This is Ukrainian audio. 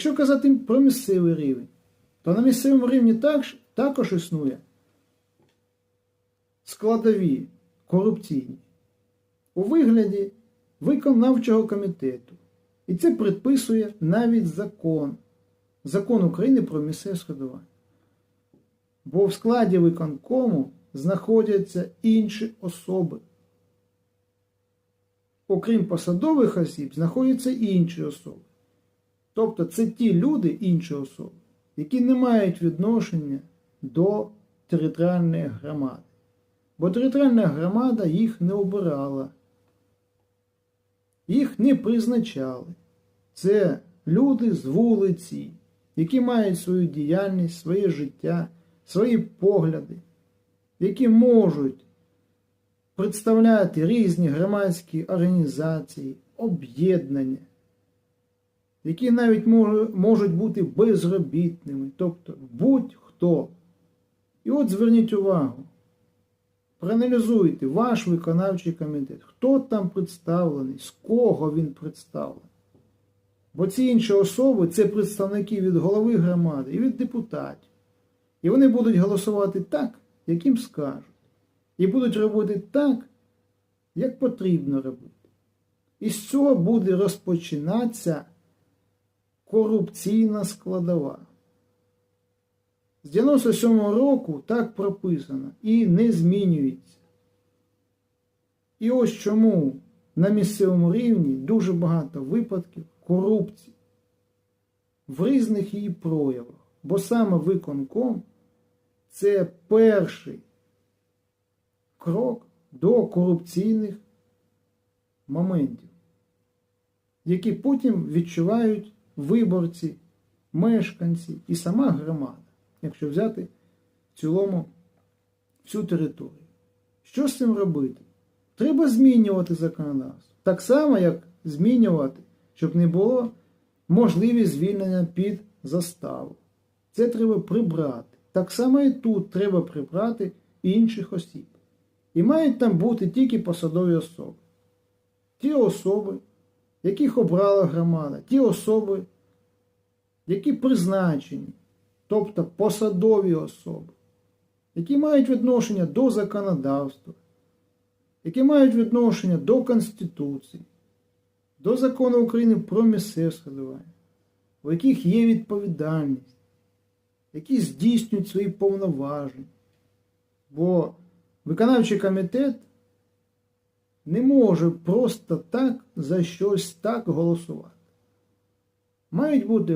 Якщо казати про місцевий рівень, то на місцевому рівні також, також існує складові корупційні у вигляді виконавчого комітету. І це предписує навіть закон. Закон України про місцеве складування. Бо в складі виконкому знаходяться інші особи. Окрім посадових осіб, знаходяться інші особи. Тобто це ті люди, інші особи, які не мають відношення до територіальної громади. Бо територіальна громада їх не обирала, їх не призначали. Це люди з вулиці, які мають свою діяльність, своє життя, свої погляди, які можуть представляти різні громадські організації, об'єднання, які навіть можуть бути безробітними, тобто будь-хто. І от зверніть увагу, проаналізуйте ваш виконавчий комітет, хто там представлений, з кого він представлений. Бо ці інші особи це представники від голови громади і від депутатів. І вони будуть голосувати так, як їм скажуть. І будуть робити так, як потрібно робити. І з цього буде розпочинатися корупційна складова. З 97-го року так прописано і не змінюється. І ось чому на місцевому рівні дуже багато випадків корупції в різних її проявах. Бо саме виконком це перший крок до корупційних моментів, які потім відчувають виборці, мешканці і сама громада, якщо взяти в цілому всю територію. Що з цим робити? Треба змінювати законодавство. Так само, як змінювати, щоб не було можливість звільнення під заставу. Це треба прибрати. Так само і тут треба прибрати інших осіб. І мають там бути тільки посадові особи. Ті особи, яких обрала громада, ті особи, які призначені, тобто посадові особи, які мають відношення до законодавства, які мають відношення до Конституції, до закону України про місцеве самоврядування, у яких є відповідальність, які здійснюють свої повноваження. Бо виконавчий комітет не може просто так за щось так голосувати. Мають бути